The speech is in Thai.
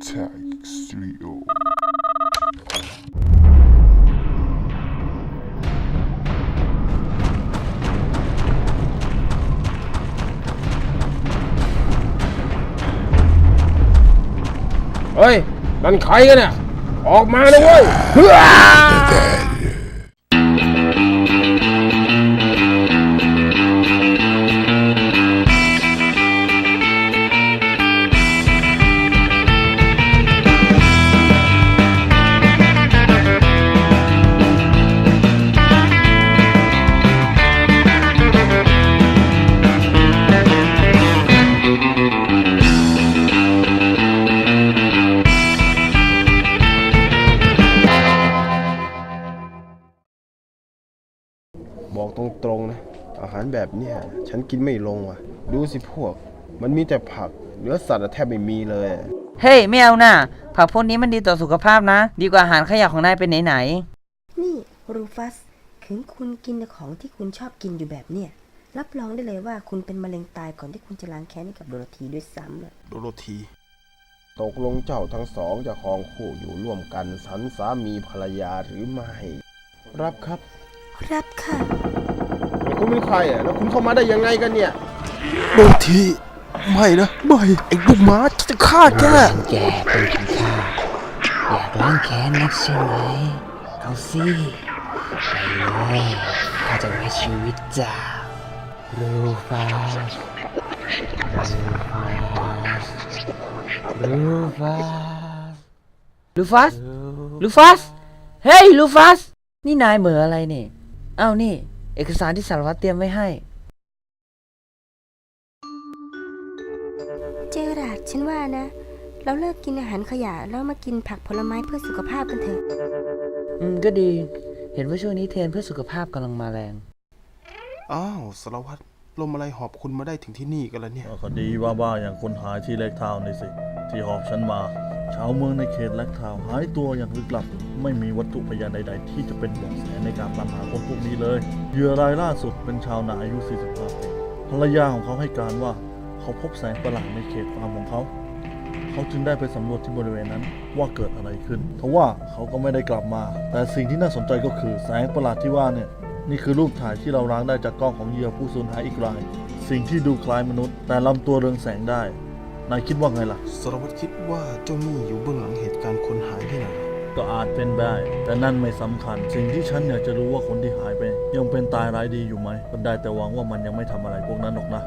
Cat Studio. เฮ้ย นั่นใครกันเนี่ย ออกมาเว้ยเฮ้ย บอกตรงๆนะ อาหารแบบเนี้ยฉันกินไม่ลงว่ะ ดูสิพวก มันมีแต่ผัก เนื้อสัตว์อะแทบไม่มีเลย เฮ้ยไม่เอาน่ะ ผักพวกนี้มันดีต่อสุขภาพนะ ดีกว่าอาหารขยะของนายเป็นไหนนี่รูฟัส ถึงคุณกินแต่ของที่คุณชอบกินอยู่แบบเนี้ยรับรองได้เลยว่าคุณเป็นมะเร็งตายก่อนที่คุณจะล้างแค้นให้กับโดโรธีด้วยซ้ำอะโดโรธีตกลงเจ้าทั้งสองจะครองคู่อยู่ร่วมกันสันสามีภรรยาหรือไม่ รับครับ รับค่ะแล้วคุณเป็นใครอะแล้วคุณเข้ามาได้ยังไงกันเนี่ยโดนทีไม่นะไม่ไอ้ลูกหมาจะฆ่าแกๆแกเป็นของข้าอยากล้างแค้นนักใช่ไหมเอาสิไปเลยข้าจะให้ชีวิตเจ้าลูฟัสลูฟัสลูฟัสลูฟัสเฮ้ยลูฟัสนี่นายเหมืออะไรนี่ เอ้านี่ เอกสารที่สารวัตรเตรียมไว้ให้ เจอราดฉันว่านะ เราเลิกกินอาหารขยะแล้วมากินผักผลไม้เพื่อสุขภาพกันเถอะ อืม ก็ดี เห็นว่าช่วงนี้เทรนด์เพื่อสุขภาพกำลังมาแรง อ้าวสารวัตรลมอะไรหอบคุณมาได้ถึงที่นี่กันแล้วเนี่ยคดีบ้าๆอย่างคนหายที่เล็กทาวน์นี่สิ ที่หอบฉันมา ชาวเมืองในเขตเล็กทาวหายตัวอย่างลึกลับ ไม่มีวัตถุพยานใด ๆ ที่จะเป็นเบาะแสในการตามหาคนพวกนี้เลยเหยื่อรายล่าสุดเป็นชาวนาอายุ 45 ปีภรรยาของเขาให้การว่าเขาพบแสงประหลาดในเขตฟาร์มของเขาเขาจึงได้ไปสำรวจที่บริเวณนั้นว่าเกิดอะไรขึ้น ทว่าเขาก็ไม่ได้กลับมา แต่สิ่งที่น่าสนใจก็คือแสงประหลาดที่ว่าเนี่ยนี่คือรูปถ่ายที่เราล้างได้จากกล้องของเหยื่อผู้สูญหายอีกราย สิ่งที่ดูคล้ายมนุษย์ แต่ลำตัวเรืองแสงได้ นายคิดว่าไงล่ะ สารวัตรคิดว่าเจ้าหนี่อยู่เบื้องหลังเหตุการณ์คนหายที่ไหนก็อาจเป็นได้ แต่นั่นไม่สำคัญ สิ่งที่ฉันอยากจะรู้ว่าคนที่หายไป ยังเป็นตายร้ายดีอยู่ไหมก็ได้แต่หวังว่ามันยังไม่ทำอะไรพวกนั้นหรอกนะ